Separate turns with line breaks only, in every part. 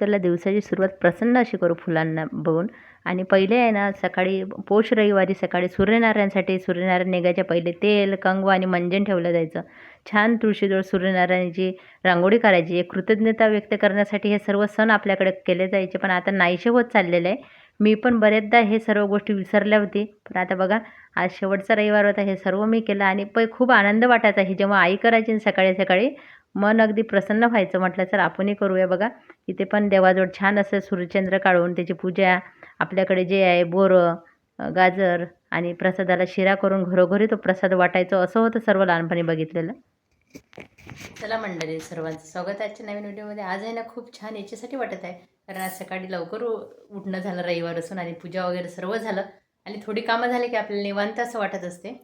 चला दिवसाची सुरुवात प्रसन्न अशी करू फुलांना बघून. आणि पहिले आहे ना सकाळी पोष रविवारी सकाळी सूर्यनारायणसाठी सूर्यनारायण निघायच्या पहिले तेल कंगवा आणि मंजन ठेवलं जायचं. छान तुळशीजवळ सूर्यनारायणाची रांगोळी करायची एक कृतज्ञता व्यक्त करण्यासाठी हे सर्व सण आपल्याकडे केले जायचे पण आता नाहीसे होत चाललेलं आहे. मी पण बऱ्याचदा हे सर्व गोष्टी विसरल्या होती. पण आता बघा आज शेवटचा रविवार होता हे सर्व मी केलं आणि पै खूप आनंद वाटायचा. हे जेव्हा आई करायची सकाळी सकाळी मन अगदी प्रसन्न व्हायचं म्हटलं तर आपणही करूया बघा. इथे पण देवाजवळ छान असं सूर्यचंद्र काढून त्याची पूजा आपल्याकडे जे आहे बोरं गाजर आणि प्रसादाला शिरा करून घरोघरी तो प्रसाद वाटायचो असं होतं सर्व लहानपणी बघितलेलं. चला मंडळी सर्वांचं स्वागत आजच्या नवीन व्हिडिओमध्ये. आज आहे ना खूप छान याच्यासाठी वाटत आहे. कारण आज सकाळी लवकर उठणं झालं रविवार असून आणि पूजा वगैरे सर्व झालं आणि थोडी कामं झाली की आपल्याला निवांत असं वाटत असते.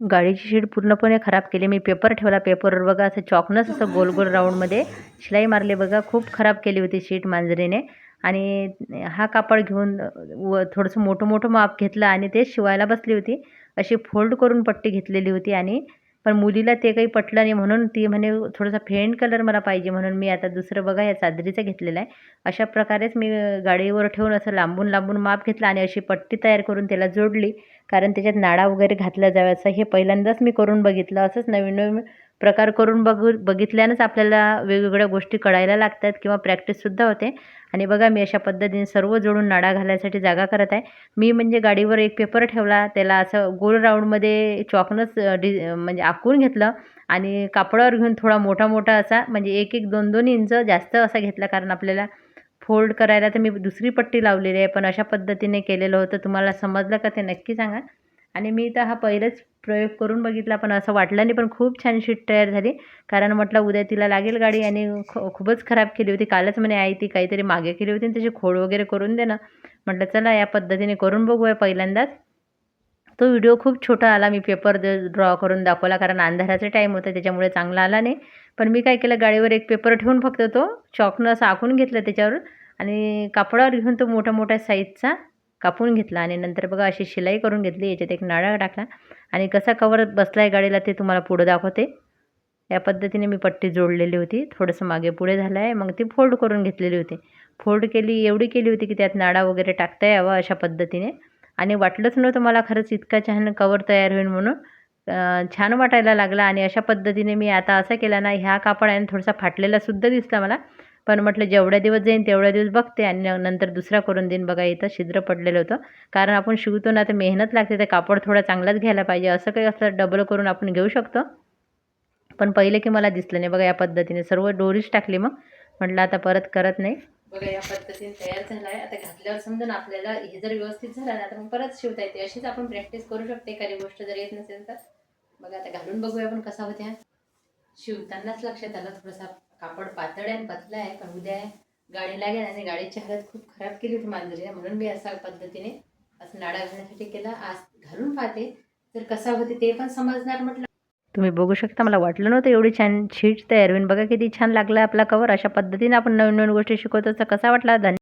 गाडीची शीट पूर्णपणे खराब केली. मी पेपर ठेवला. पेपरवर बघा असं चॉकनंच असं गोल गोल राऊंडमध्ये शिलाई मारली. बघा खूप खराब केली होती शीट मांजरीने. आणि हा कापड घेऊन व थोडंसं मोठं मोठं माप घेतलं आणि ते शिवायला बसली होती. अशी फोल्ड करून पट्टी घेतलेली होती आणि पण मुलीला ते काही पटलं नाही म्हणून ती म्हणे थोडासा फेंट कलर मला पाहिजे म्हणून मी आता दुसरं बघा या चादरीचं घेतलेलं आहे. अशा प्रकारेच मी गाडीवर ठेवून असं लांबून लांबून माप घेतलं आणि अशी पट्टी तयार करून त्याला जोडली. कारण त्याच्यात नाडा वगैरे घातला जावा असं हे पहिल्यांदाच मी करून बघितलं. असंच नवीन नवीन प्रकार करून बघू बघितल्यानंच आपल्याला वेगवेगळ्या गोष्टी कळायला लागतात किंवा प्रॅक्टिससुद्धा होते. आणि बघा मी अशा पद्धतीने सर्व जोडून नाडा घालायसाठी जागा करत आहे. मी म्हणजे गाडीवर एक पेपर ठेवला त्याला असं गोल राऊंडमध्ये चॉकनंच डि म्हणजे आखून घेतलं आणि कापडावर घेऊन थोडा मोठा मोठा असा म्हणजे एक एक दोन दोन इंच जास्त असा घेतला कारण आपल्याला फोल्ड करायला तर मी दुसरी पट्टी लावलेली आहे. पण अशा पद्धतीने केलेलं होतं. तुम्हाला समजलं का ते नक्की सांगा. आणि मी तर हा पहिलंच प्रयोग करून बघितला पण असं वाटलं नाही. पण खूप छान शीट तयार झाली. कारण म्हटलं उद्या तिला लागेल गाडी आणि ख खूपच खराब केली होती. कालच म्हणे आई ती काहीतरी मागे केली होती आणि त्याची खोड वगैरे करून दे ना. म्हटलं चला या पद्धतीने करून बघूया पहिल्यांदाच. तो व्हिडिओ खूप छोटा आला. मी पेपर ड्रॉ करून दाखवला कारण अंधाराचा टाईम होता त्याच्यामुळे चांगला आला नाही. पण मी काय केलं गाडीवर एक पेपर ठेवून फक्त तो चॉकनं असं आखून घेतलं त्याच्यावर आणि कापडावर घेऊन तो मोठ्या मोठ्या साईजचा कापून घेतला आणि नंतर बघा अशी शिलाई करून घेतली याच्यात एक नाळा टाकला. आणि कसा कवर बसला आहे गाडीला ते तुम्हाला पुढं दाखवते. या पद्धतीने मी पट्टी जोडलेली होती. थोडंसं मागे पुढे झालं आहे मग ती फोल्ड करून घेतलेली होती. फोल्ड केली एवढी केली होती की त्यात नाडा वगैरे टाकता यावा अशा पद्धतीने. आणि वाटलंच नव्हतं मला खरंच इतका छान कवर तयार होईल म्हणून. छान वाटायला लागला आणि अशा पद्धतीने मी आता असं केला ना ह्या कापड आहे थोडासा थोडासा फाटलेलासुद्धा दिसला मला. पण म्हटलं जेवढ्या दिवस जाईन तेवढ्या दिवस बघते आणि न- नंतर दुसरा करून देईन. बघा इथं छिद्र पडलेलं होतं. कारण आपण शिवतो ना तर मेहनत लागते तर कापड थोडा चांगलाच घ्यायला पाहिजे. असं काही असलं डबल करून आपण घेऊ शकतो. पण पहिले की मला दिसलं नाही. बघा या पद्धतीने सर्व डोरीच टाकली मग. म्हटलं आता परत करत नाही. बघा या पद्धतीने तयार झाला आहे आता घातल्यावर समजा ना आपल्याला हे जर व्यवस्थित झालं ना तर मग परत शिवता येते. अशीच आपण प्रॅक्टिस करू शकते एखादी गोष्ट जर येत नसेल तर. बघा आता घालून बघूया आपण कसा होत्या. शिवतानाच लक्षात आलं थोडासा कापड पातळ आहे आणि पतला आहे पण उद्या गाडी लागेल आणि गाडीची हालत खूप खराब केली होती मांजरीला म्हणून मी असा पद्धतीने असं नाडा घालण्यासाठी केला. आज घालून पाहते. तर कसा होते ते पण समजणार म्हटलं. तुम्ही बघू शकता मला वाटलं नव्हतं एवढी छान शीट तयार होईल. बघा किती छान लागला आपला कवर अशा पद्धतीने आपण नवीन नवीन गोष्टी शिकवतो. तर कसा वाटला? धन्य